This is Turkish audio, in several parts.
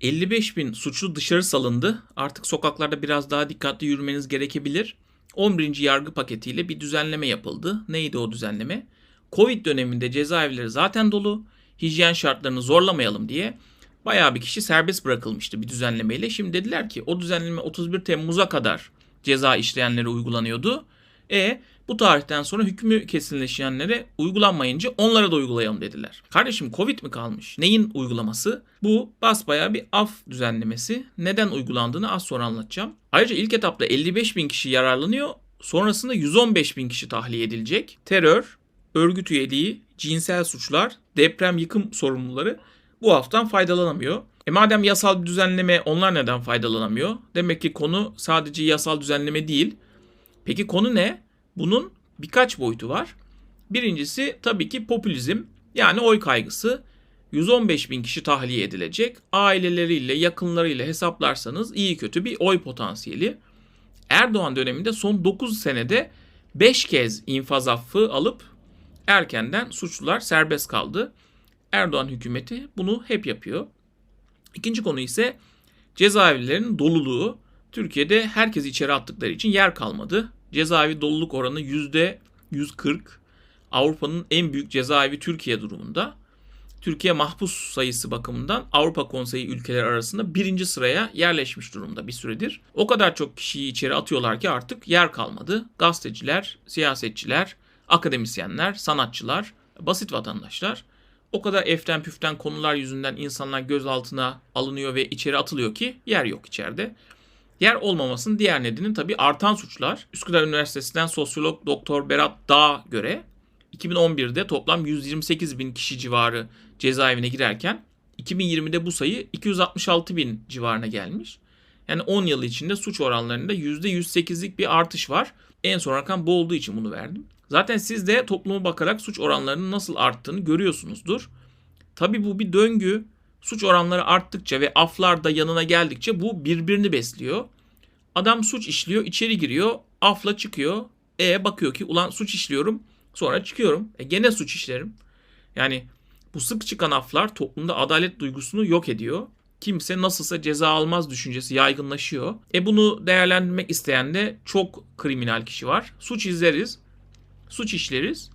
55 bin suçlu dışarı salındı. Artık sokaklarda biraz daha dikkatli yürümeniz gerekebilir. 11. yargı paketiyle bir düzenleme yapıldı. Neydi o düzenleme? Covid döneminde cezaevleri zaten dolu. Hijyen şartlarını zorlamayalım diye bayağı bir kişi serbest bırakılmıştı bir düzenlemeyle. Şimdi dediler ki o düzenleme 31 Temmuz'a kadar ceza işleyenlere uygulanıyordu. E bu tarihten sonra hükmü kesinleşenlere uygulanmayınca onlara da uygulayalım dediler. Kardeşim Covid mi kalmış? Neyin uygulaması? Bu basbayağı bir af düzenlemesi. Neden uygulandığını az sonra anlatacağım. Ayrıca ilk etapta 55 bin kişi yararlanıyor. Sonrasında 115 bin kişi tahliye edilecek. Terör, örgüt üyeliği, cinsel suçlar, deprem yıkım sorumluları bu haftan faydalanamıyor. E madem yasal bir düzenleme onlar neden faydalanamıyor? Demek ki konu sadece yasal düzenleme değil. Peki konu ne? Bunun birkaç boyutu var. Birincisi tabii ki popülizm yani oy kaygısı. 115 bin kişi tahliye edilecek. Aileleriyle, yakınlarıyla hesaplarsanız iyi kötü bir oy potansiyeli. Erdoğan döneminde son 9 senede 5 kez infaz affı alıp erkenden suçlular serbest kaldı. Erdoğan hükümeti bunu hep yapıyor. İkinci konu ise cezaevlerinin doluluğu. Türkiye'de herkes içeri attıkları için yer kalmadı. Cezaevi doluluk oranı %140. Avrupa'nın en büyük cezaevi Türkiye durumunda. Türkiye mahpus sayısı bakımından Avrupa Konseyi ülkeleri arasında birinci sıraya yerleşmiş durumda bir süredir. O kadar çok kişiyi içeri atıyorlar ki artık yer kalmadı. Gazeteciler, siyasetçiler, akademisyenler, sanatçılar, basit vatandaşlar o kadar eften püften konular yüzünden insanlar gözaltına alınıyor ve içeri atılıyor ki yer yok içeride. Yer olmamasının diğer nedeni tabii artan suçlar. Üsküdar Üniversitesi'nden sosyolog Doktor Berat Dağ göre 2011'de toplam 128 bin kişi civarı cezaevine girerken 2020'de bu sayı 266 bin civarına gelmiş. Yani 10 yıl içinde suç oranlarında %108'lik bir artış var. En son rakam bu olduğu için bunu verdim. Zaten siz de topluma bakarak suç oranlarının nasıl arttığını görüyorsunuzdur. Tabi bu bir döngü. Suç oranları arttıkça ve aflar da yanına geldikçe bu birbirini besliyor. Adam suç işliyor, içeri giriyor, afla çıkıyor. E bakıyor ki ulan suç işliyorum, sonra çıkıyorum. E gene suç işlerim. Yani bu sık çıkan aflar toplumda adalet duygusunu yok ediyor. Kimse nasılsa ceza almaz düşüncesi yaygınlaşıyor. E bunu değerlendirmek isteyen de çok kriminal kişi var. Suç izleriz, suç işleriz.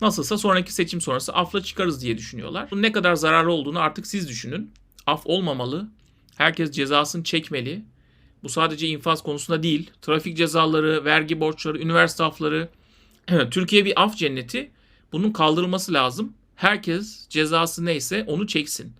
Nasılsa sonraki seçim sonrası afla çıkarız diye düşünüyorlar. Bunun ne kadar zararlı olduğunu artık siz düşünün. Af olmamalı. Herkes cezasını çekmeli. Bu sadece infaz konusunda değil. Trafik cezaları, vergi borçları, üniversite afları. Türkiye bir af cenneti. Bunun kaldırılması lazım. Herkes cezası neyse onu çeksin.